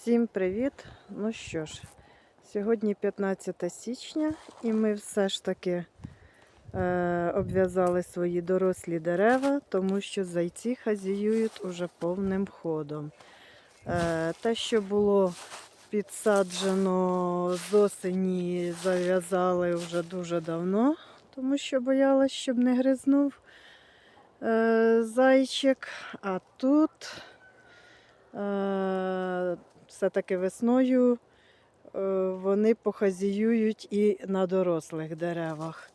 Всім привіт! Ну що ж, сьогодні 15 січня, і ми все ж таки е, обв'язали свої дорослі дерева, тому що зайці хазіюють уже повним ходом. Е, те, що було підсаджено з осені, зав'язали вже дуже давно, тому що боялась, щоб не гризнув е, зайчик. А тут. Все-таки весною е, вони похазіюють і на дорослих деревах.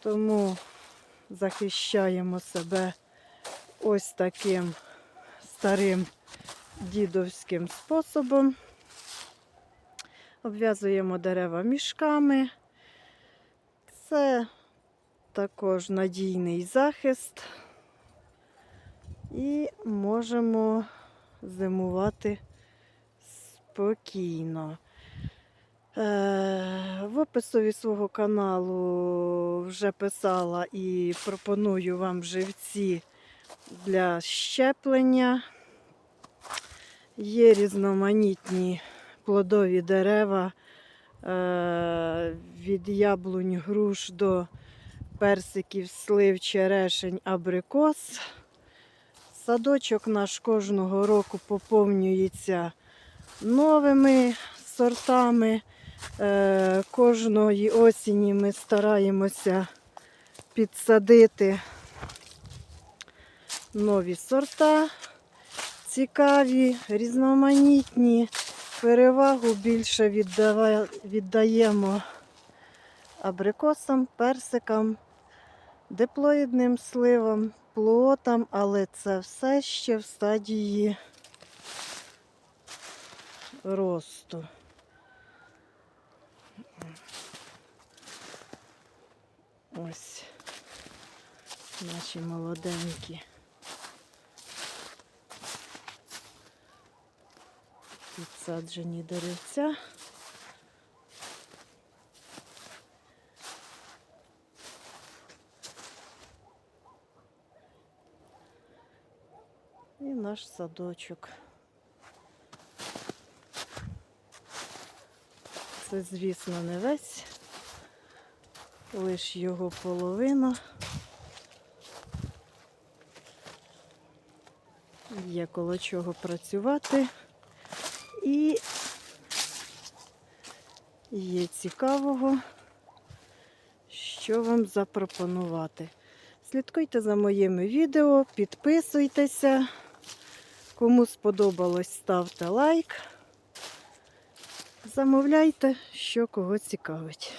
Тому захищаємо себе ось таким старим дідовським способом. Обв'язуємо дерева мішками. Це також надійний захист. І можемо зимувати спокійно. Е, в описові свого каналу вже писала і пропоную вам живці для щеплення. Є різноманітні плодові дерева е, від яблунь, груш до персиків, слив, черешень, абрикос. Садочок наш кожного року поповнюється новими сортами. Е, Кожної осені ми стараємося підсадити нові сорта, цікаві, різноманітні. Перевагу більше віддаємо абрикосам, персикам, диплоїдним сливам, плотам, але це все ще в стадії росту. Ось наші молоденькі. Підсаджені деревця. І наш садочок. Це, звісно, не весь, лише його половина. Є коло чого працювати. І є цікавого, що вам запропонувати. Слідкуйте за моїми відео, підписуйтеся. Кому сподобалось, ставте лайк. Замовляйте, що кого цікавить.